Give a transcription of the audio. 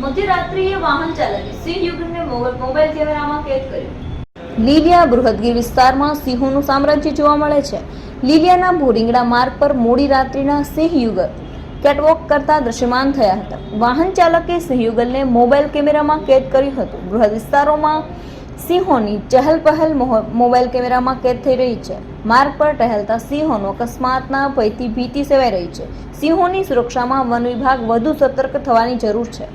મધ્યરાત્રિએ વાહન ચાલકે. સિંહ યુગને મોબાઈલ કેમેરામાં કેદ કર્યું. લીલિયા બૃહદગીર વિસ્તારમાં સિંહોનું સામ્રાજ્ય જોવા મળે છે. લીલિયાના ભોરિંગડા માર્ગ પર મોડી રાત્રિના સિંહ યુગલ કેટવોક કરતા દ્રશ્યમાન થયા હતા. વાહન ચાલકે સિંહ યુગલને મોબાઈલ કેમેરામાં કેદ કર્યું હતું. બૃહદ વિસ્તારોમાં સિંહોની ચહલપહલ મોબાઈલ કેમેરામાં કેદ થઈ રહી છે. માર્ગ પર ટહેલતા સિંહોનો અકસ્માતના ભયથી ભીતિ સેવાઈ રહી છે. સિંહોની સુરક્ષામાં વન વિભાગ વધુ સતર્ક થવાની જરૂર છે.